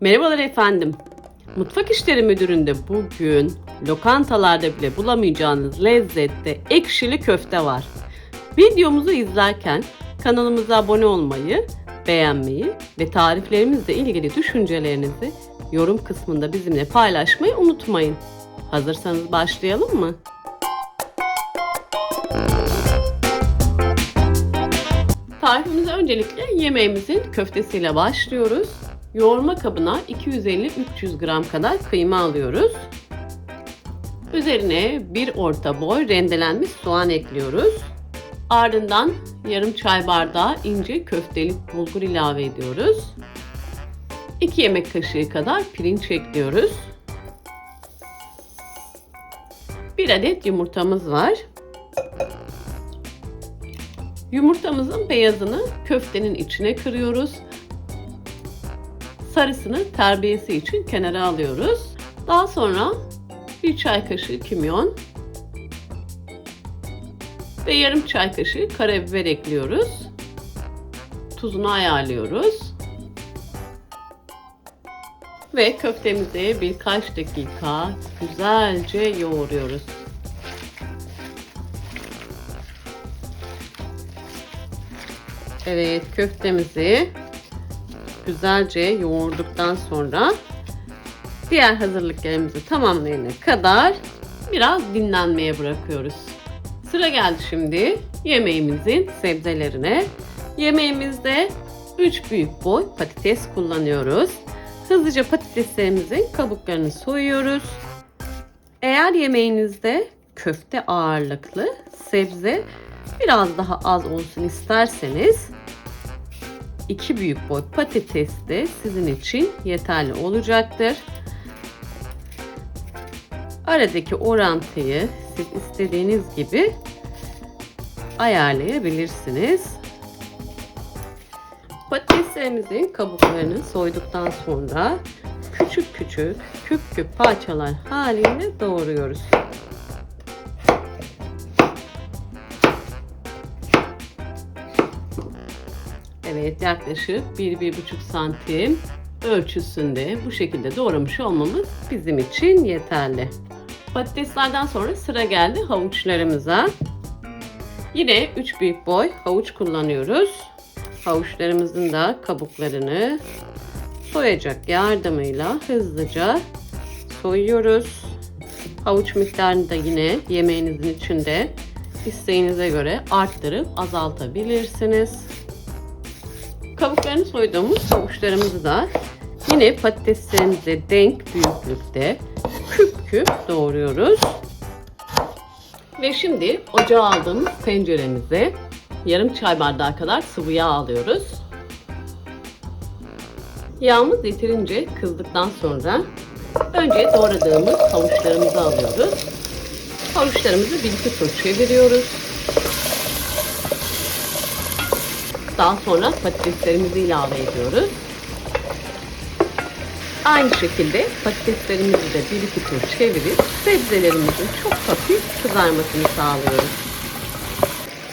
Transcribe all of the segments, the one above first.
Merhabalar efendim. Mutfak İşleri Müdürü'nde bugün lokantalarda bile bulamayacağınız lezzette ekşili köfte var. Videomuzu izlerken kanalımıza abone olmayı, beğenmeyi ve tariflerimizle ilgili düşüncelerinizi yorum kısmında bizimle paylaşmayı unutmayın. Hazırsanız başlayalım mı? Tarifimize öncelikle yemeğimizin köftesiyle başlıyoruz. Yoğurma kabına 250-300 gram kadar kıyma alıyoruz. Üzerine bir orta boy rendelenmiş soğan ekliyoruz. Ardından yarım çay bardağı ince köftelik bulgur ilave ediyoruz. 2 yemek kaşığı kadar pirinç ekliyoruz. 1 adet yumurtamız var. Yumurtamızın beyazını köftenin içine kırıyoruz. Sarısını terbiyesi için kenara alıyoruz. Daha sonra bir çay kaşığı kimyon ve yarım çay kaşığı karabiber ekliyoruz. Tuzunu ayarlıyoruz. Ve köftemizi birkaç dakika güzelce yoğuruyoruz. Evet köftemizi güzelce yoğurduktan sonra diğer hazırlıklarımızı tamamlayana kadar biraz dinlenmeye bırakıyoruz. Sıra geldi şimdi yemeğimizin sebzelerine. Yemeğimizde 3 büyük boy patates kullanıyoruz. Hızlıca patateslerimizin kabuklarını soyuyoruz. Eğer yemeğinizde köfte ağırlıklı sebze biraz daha az olsun isterseniz 2 büyük boy patates de sizin için yeterli olacaktır. Aradaki orantıyı siz istediğiniz gibi ayarlayabilirsiniz. Patateslerimizin kabuklarını soyduktan sonra küçük küçük küp küp parçalar halinde doğruyoruz. Evet yaklaşık 1-1,5 santim ölçüsünde bu şekilde doğramış olmamız bizim için yeterli. Patateslerden sonra sıra geldi havuçlarımıza. Yine 3 büyük boy havuç kullanıyoruz. Havuçlarımızın da kabuklarını soyacak yardımıyla hızlıca soyuyoruz. Havuç miktarını da yine yemeğinizin içinde isteğinize göre arttırıp azaltabilirsiniz. Kabuklarını soyduğumuz havuçlarımızı da yine patateslerimize denk büyüklükte küp küp doğruyoruz. Ve şimdi ocağa aldığımız tenceremize yarım çay bardağı kadar sıvı yağ alıyoruz. Yağımız yeterince kızdıktan sonra önce doğradığımız havuçlarımızı alıyoruz. Havuçlarımızı bir iki tur çeviriyoruz. Daha sonra patateslerimizi ilave ediyoruz. Aynı şekilde patateslerimizi de bir iki tur çevirip sebzelerimizin çok hafif kızarmasını sağlıyoruz.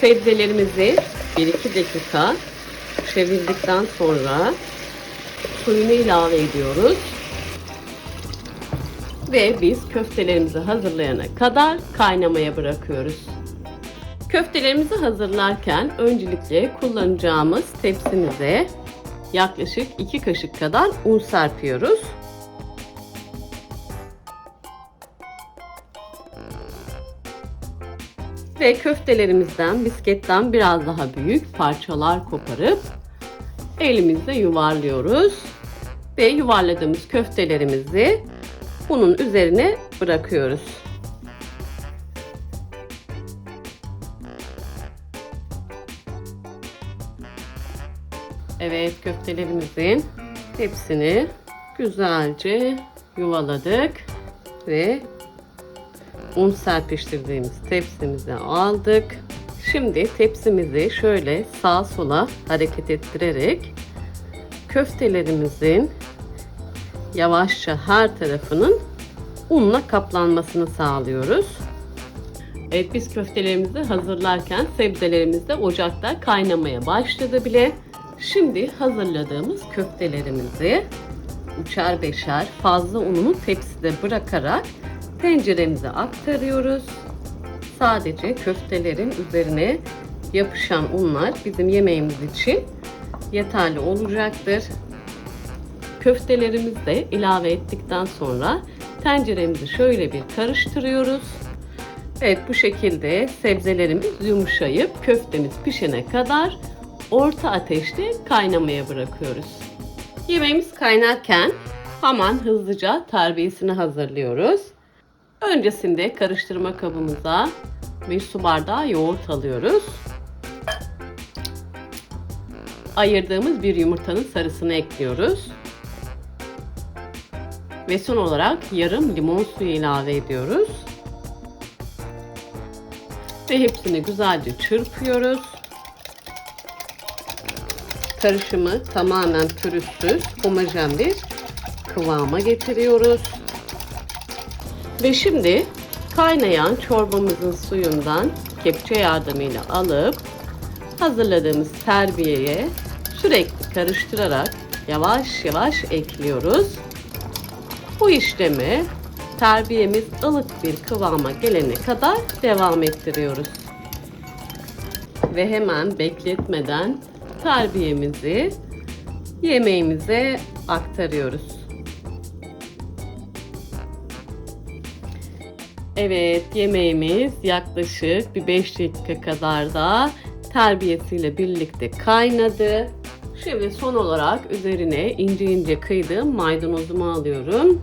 Sebzelerimizi 1-2 dakika çevirdikten sonra suyunu ilave ediyoruz. Ve biz köftelerimizi hazırlayana kadar kaynamaya bırakıyoruz. Köftelerimizi hazırlarken öncelikle kullanacağımız tepsimize yaklaşık 2 kaşık kadar un serpiyoruz. Ve köftelerimizden bisketten biraz daha büyük parçalar koparıp elimizle yuvarlıyoruz. Ve yuvarladığımız köftelerimizi bunun üzerine bırakıyoruz. Evet köftelerimizin hepsini güzelce yuvaladık ve un serpiştirdiğimiz tepsimize aldık. Şimdi tepsimizi şöyle sağa sola hareket ettirerek köftelerimizin yavaşça her tarafının unla kaplanmasını sağlıyoruz. Evet biz köftelerimizi hazırlarken sebzelerimiz de ocakta kaynamaya başladı bile. Şimdi hazırladığımız köftelerimizi üçer beşer fazla ununu tepside bırakarak tenceremize aktarıyoruz. Sadece köftelerin üzerine yapışan unlar bizim yemeğimiz için yeterli olacaktır. Köftelerimizi de ilave ettikten sonra tenceremizi şöyle bir karıştırıyoruz. Evet bu şekilde sebzelerimiz yumuşayıp köftemiz pişene kadar orta ateşte kaynamaya bırakıyoruz. Yemeğimiz kaynarken hemen hızlıca terbiyesini hazırlıyoruz. Öncesinde karıştırma kabımıza bir su bardağı yoğurt alıyoruz. Ayırdığımız bir yumurtanın sarısını ekliyoruz. Ve son olarak yarım limon suyu ilave ediyoruz. Ve hepsini güzelce çırpıyoruz. Karışımı tamamen pürüzsüz, homojen bir kıvama getiriyoruz. Ve şimdi kaynayan çorbamızın suyundan kepçe yardımıyla alıp hazırladığımız terbiyeye sürekli karıştırarak yavaş yavaş ekliyoruz. Bu işlemi terbiyemiz ılık bir kıvama gelene kadar devam ettiriyoruz. Ve hemen bekletmeden terbiyemizi yemeğimize aktarıyoruz. Evet yemeğimiz yaklaşık bir 5 dakika kadar da terbiyesiyle birlikte kaynadı. Şimdi son olarak üzerine ince ince kıydığım maydanozumu alıyorum.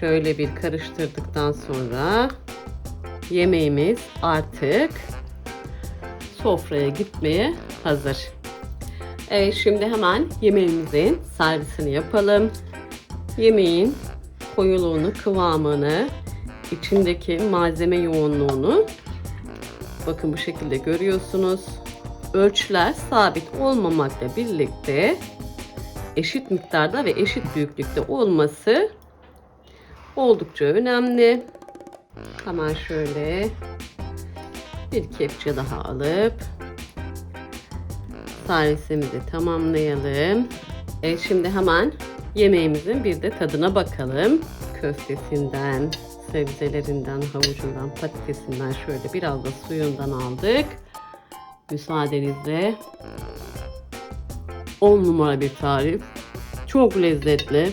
Şöyle bir karıştırdıktan sonra yemeğimiz artık sofraya gitmeye hazır. Evet şimdi hemen yemeğimizin servisini yapalım. Yemeğin koyuluğunu, kıvamını, içindeki malzeme yoğunluğunu bakın bu şekilde görüyorsunuz. Ölçüler sabit olmamakla birlikte eşit miktarda ve eşit büyüklükte olması oldukça önemli. Hemen şöyle bir kepçe daha alıp servisimizi tamamlayalım. Evet şimdi hemen yemeğimizin bir de tadına bakalım. Köftesinden, sebzelerinden, havucundan, patatesinden şöyle biraz da suyundan aldık. Müsaadenizle 10 numara bir tarif. Çok lezzetli.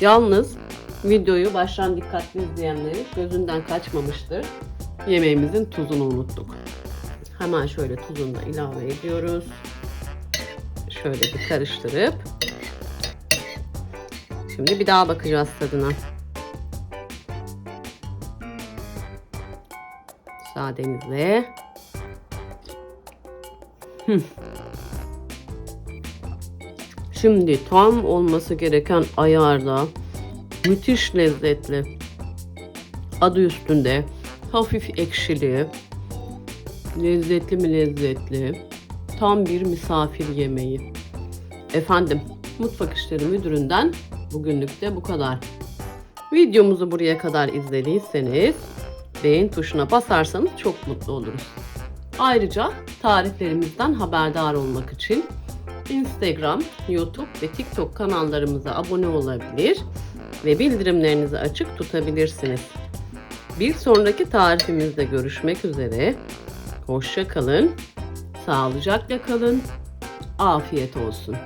Yalnız videoyu baştan dikkatli izleyenlerin gözünden kaçmamıştır. Yemeğimizin tuzunu unuttuk. Hemen şöyle tuzunu da ilave ediyoruz. Şöyle bir karıştırıp Şimdi bir daha bakacağız tadına. Müsaadenizle. Şimdi tam olması gereken ayarda müthiş lezzetli. Adı üstünde hafif ekşili, lezzetli mi lezzetli, tam bir misafir yemeği. Efendim, Mutfak İşleri Müdürü'nden bugünlük de bu kadar. Videomuzu buraya kadar izlediyseniz beğen tuşuna basarsanız çok mutlu oluruz. Ayrıca tariflerimizden haberdar olmak için Instagram, YouTube ve TikTok kanallarımıza abone olabilir ve bildirimlerinizi açık tutabilirsiniz. Bir sonraki tarifimizde görüşmek üzere. Hoşça kalın, sağlıcakla kalın, afiyet olsun.